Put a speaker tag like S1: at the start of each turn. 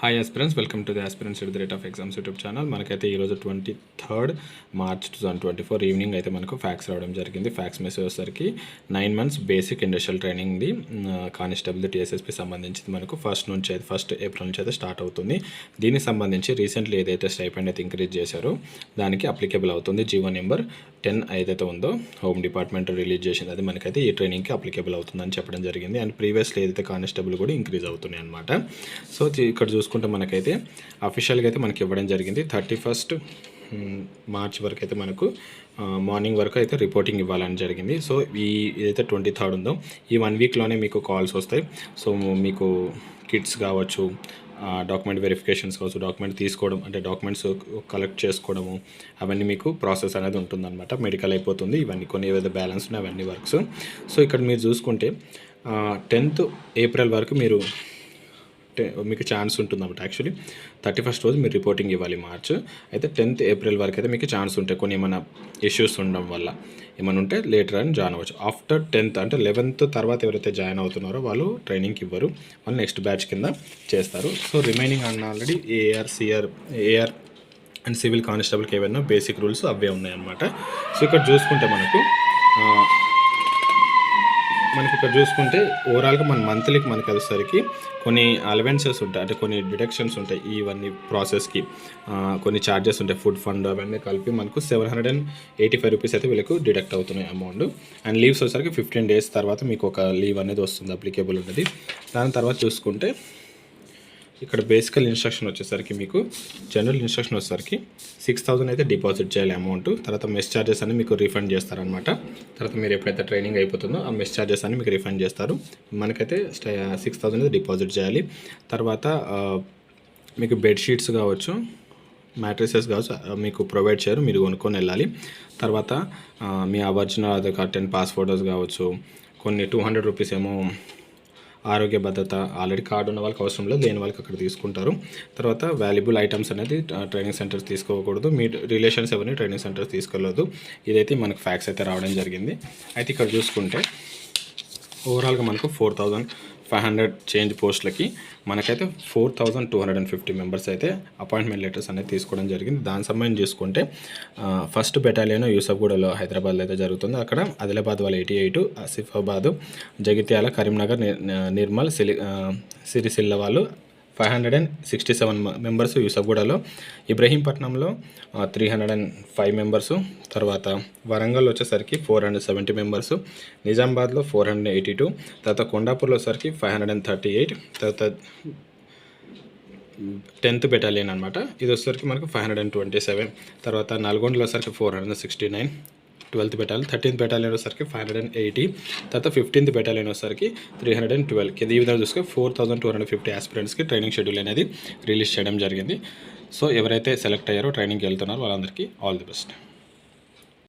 S1: Hi aspirants welcome to the aspirants at the rate of exams YouTube channel మనకైతే ఈరోజు twenty third March two thousand twenty four evening అయితే మనకు fax రావడం జరిగింది. Fax message వచ్చేసరికి nine months basic industrial ట్రైనింగ్ది constable TSSP సంబంధించి మనకు. ఫస్ట్ నుంచి అయితే ఫస్ట్ ఏప్రిల్ నుంచి అయితే స్టార్ట్ అవుతుంది. దీనికి సంబంధించి రీసెంట్లీ ఏదైతే స్టైపెండ్ అయితే ఇంక్రీజ్ చేశారో దానికి అప్లికేబుల్ అవుతుంది. జీవో నెంబర్ టెన్ ఏదైతే ఉందో హోమ్ డిపార్ట్మెంట్ రిలీజ్ చేసింది అది మనకైతే ఈ ట్రైనింగ్కి అప్లికేబుల్ అవుతుందని చెప్పడం జరిగింది. అండ్ ప్రీవియస్లీ ఏదైతే కానిస్టేబుల్ కూడా ఇంక్రీజ్ అవుతున్నాయి అనమాట సో ఇక్కడ చూసుకుంటే మనకైతే అఫీషియల్గా అయితే మనకి ఇవ్వడం జరిగింది. థర్టీ ఫస్ట్ మార్చ్ వరకు అయితే మనకు మార్నింగ్ వరకు అయితే రిపోర్టింగ్ ఇవ్వాలని జరిగింది. సో ఈ ఏదైతే ట్వంటీ థర్డ్ ఉందో ఈ వన్ వీక్లోనే మీకు కాల్స్ వస్తాయి. సో మీకు కిట్స్ కావచ్చు డాక్యుమెంట్ వెరిఫికేషన్స్ కావచ్చు డాక్యుమెంట్ తీసుకోవడం అంటే డాక్యుమెంట్స్ కలెక్ట్ చేసుకోవడము అవన్నీ మీకు ప్రాసెస్ అనేది ఉంటుందన్నమాట. మెడికల్ అయిపోతుంది ఇవన్నీ కొన్ని ఏవైతే బ్యాలెన్స్ ఉన్నాయి అవన్నీ వర్క్స్ సో ఇక్కడ మీరు చూసుకుంటే టెన్త్ ఏప్రిల్ వరకు మీరు మీకు ఛాన్స్ ఉంటుంది అన్నమాట యాక్చువల్లీ థర్టీ ఫస్ట్ రోజు మీరు రిపోర్టింగ్ ఇవ్వాలి మార్చ్. అయితే టెన్త్ ఏప్రిల్ వరకు అయితే మీకు ఛాన్స్ ఉంటాయి. కొన్ని ఏమైనా ఇష్యూస్ ఉండడం వల్ల. ఏమైనా ఉంటే లేటర్ అని జాయిన్ అవ్వచ్చు. ఆఫ్టర్ టెన్త్ అంటే లెవెన్త్ తర్వాత ఎవరైతే జాయిన్ అవుతున్నారో వాళ్ళు ట్రైనింగ్కి ఇవ్వరు. వాళ్ళు నెక్స్ట్ బ్యాచ్ కింద చేస్తారు. సో రిమైనింగ్ అన్న already AR CR AR and civil కానిస్టేబుల్కి ఏమైనా బేసిక్ రూల్స్ అవే ఉన్నాయన్నమాట. సో ఇక్కడ చూసుకుంటే మనకు మనకి ఇక్కడ చూసుకుంటే ఓవరాల్గా మన మంత్లీకి మనకి వచ్చేసరికి కొన్ని అలవెన్సెస్ ఉంటాయి. అంటే కొన్ని డిడక్షన్స్ ఉంటాయి ఇవన్నీ ప్రాసెస్కి కొన్ని ఛార్జెస్ ఉంటాయి. ఫుడ్ ఫండ్ అవన్నీ కలిపి మనకు seven hundred and eighty five rupees అయితే వీళ్ళకు డిడక్ట్ అవుతున్నాయి అమౌంట్ అండ్ లీవ్స్ వచ్చేసరికి ఫిఫ్టీన్ డేస్ తర్వాత మీకు ఒక లీవ్ అనేది వస్తుంది అప్లికేబుల్ ఉంటుంది దాని తర్వాత చూసుకుంటే ఇక్కడ బేసికల్ ఇన్స్ట్రక్షన్ వచ్చేసరికి మీకు జనరల్ ఇన్స్ట్రక్షన్ వచ్చేసరికి సిక్స్ థౌసండ్ అయితే డిపాజిట్ చేయాలి అమౌంట్ తర్వాత మెస్ ఛార్జెస్ అని మీకు రిఫండ్ చేస్తారనమాట తర్వాత మీరు ఎప్పుడైతే ట్రైనింగ్ అయిపోతుందో ఆ మెస్ ఛార్జెస్ అని మీకు రిఫండ్ చేస్తారు. మనకైతే సిక్స్ థౌసండ్ అయితే డిపాజిట్ చేయాలి. తర్వాత మీకు బెడ్షీట్స్ కావచ్చు మ్యాట్రిసెస్ కావచ్చు మీకు ప్రొవైడ్ చేయరు మీరు కొనుక్కొని వెళ్ళాలి. తర్వాత మీ original Aadhaar card and pass photos కావచ్చు కొన్ని టూ హండ్రెడ్ రూపీస్ ఏమో ఆరోగ్య భద్రత ఆల్రెడీ కార్డు ఉన్న వాళ్ళకి అవసరం లేదు లేని వాళ్ళకి అక్కడ తీసుకుంటారు. తర్వాత వాల్యుబుల్ ఐటమ్స్ అనేది ట్రైనింగ్ సెంటర్స్ తీసుకోకూడదు. మీ రిలేషన్స్ ఎవరిని ట్రైనింగ్ సెంటర్స్ తీసుకోలేదు ఇదైతే మనకు ఫ్యాక్స్ అయితే రావడం జరిగింది. అయితే ఇక్కడ చూసుకుంటే ఓవరాల్గా మనకు four thousand five hundred change పోస్టులకి మనకైతే four thousand two hundred and fifty members అయితే అపాయింట్మెంట్ లెటర్స్ అనేది తీసుకోవడం జరిగింది. దాని సంబంధించి చూసుకుంటే ఫస్ట్ బెటాలియన్ యూసఫ్గూడలో హైదరాబాద్లో అయితే జరుగుతుంది. అక్కడ ఆదిలాబాద్ వాళ్ళు ఎయిటీ ఎయిట్ ఆసిఫాబాద్ జగిత్యాల కరీంనగర్ నిర్మల్ సిలి సిరిసిల్ల వాళ్ళు five hundred and sixty seven members యూసఫ్గూడలో ఇబ్రహీంపట్నంలో three hundred and five members తర్వాత వరంగల్ వచ్చేసరికి ఫోర్ హండ్రెడ్ సెవెంటీ మెంబర్స్ నిజామాబాద్లో ఫోర్ హండ్రెడ్ ఎయిటీ టూ తర్వాత కొండాపూర్లో వచ్చేసరికి five hundred and thirty eight తర్వాత టెన్త్ బెటాలియన్ అనమాట ఇది వచ్చేసరికి మనకు five hundred and twenty seven తర్వాత నల్గొండలో వచ్చేసరికి four hundred sixty nine twelfth battalion thirteenth battalion వచ్చేసరికి ఫైవ్ హండ్రెడ్ అండ్ ఎయిటీ తర్వాత ఫిఫ్టీన్త్ బెటాలియన్ వచ్చేసరికి త్రీ హండ్రెడ్ అండ్ ట్వెల్వ్ కింద ఈ విధంగా చూసుకొని four thousand two hundred fifty ఆస్పిరెంట్స్కి training schedule అనేది రిలీజ్ చేయడం జరిగింది. సో ఎవరైతే సెలెక్ట్ అయ్యారో ట్రైనింగ్కి వెళ్తున్నారో వాళ్ళందరికీ ఆల్ ది బెస్ట్